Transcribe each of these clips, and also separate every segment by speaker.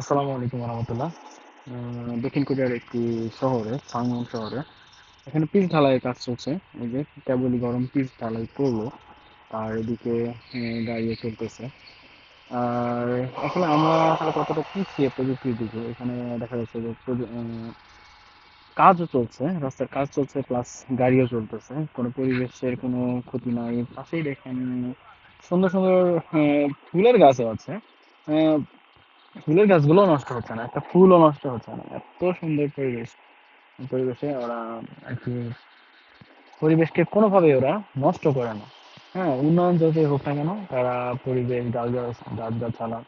Speaker 1: আসসালামু আলাইকুম রহমতুল্লাহ। দক্ষিণ কোরিয়ার একটি শহরে সাংমুন শহরে, এখানে পিস ঢালাইয়ের কাজ চলছে। এই যে কেবলই গরম পিস ঢালাই করল, আর এদিকে গাড়িও চলতেছে। আর আসলে আমরা আসলে কতটা পিছিয়ে প্রযুক্তির দিকে, এখানে দেখা যাচ্ছে যে কাজও চলছে, রাস্তার কাজ চলছে, প্লাস গাড়িও চলতেছে। কোনো পরিবেশের কোনো ক্ষতি নাই। পাশেই দেখেন, সুন্দর সুন্দর ফুলের গাছও আছে। ফুলের গাছগুলো নষ্ট হচ্ছে না একটা ফুলও নষ্ট হচ্ছে না। এত সুন্দর পরিবেশ। পরিবেশে ওরা আর কি পরিবেশকে কোনোভাবে ওরা নষ্ট করে না। হ্যাঁ উন্নয়ন যতই হোক না কেন তারা পরিবেশ গাছ গাছ গাছগাছালা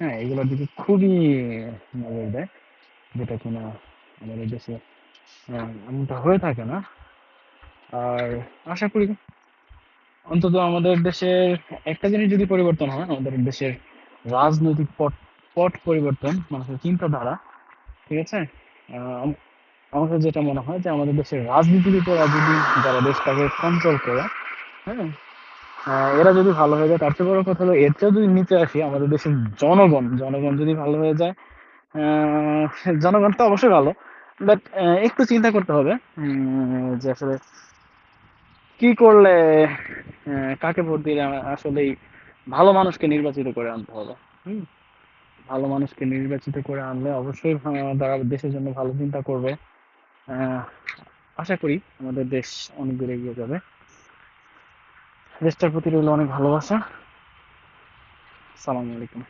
Speaker 1: হ্যাঁ এগুলোর দিকে খুবই নজর দেয় যেটা কিনা আমাদের দেশে আহ, এমনটা হয়ে থাকে না। আর আশা করি অন্তত আমাদের দেশের একটা জিনিস যদি পরিবর্তন হয় আমাদের দেশের রাজনৈতিক পট পট পরিবর্তন মানুষের চিন্তাধারা ঠিক আছে? আহ, আম- আমার কাছে যেটা মনে হয় যে আমাদের দেশের রাজনীতির উপর যদি যারা দেশটাকে কন্ট্রোল করে হ্যাঁ? এরা যদি ভালো হয়ে যায় তার চেয়ে বড় কথা হলো এর চেয়েও যদি নিচে আসি আমাদের দেশের জনগণ জনগণ যদি ভালো হয়ে যায় জনগণ তো অবশ্যই ভালো বাট একটু চিন্তা করতে হবে যে আসলে কি করলে কাকে ভোট দিলে আসলেই ভালো মানুষকে নির্বাচিত করে আনতে হবে হুম? ভালো মানুষকে নির্বাচিত করে আনলে অবশ্যই তারা দেশের জন্য ভালো চিন্তা করবে। আশা করি আমাদের দেশ অনেক দূর এগিয়ে যাবে। দেশটার প্রতি রইল অনেক ভালোবাসা। সালাম আলাইকুম।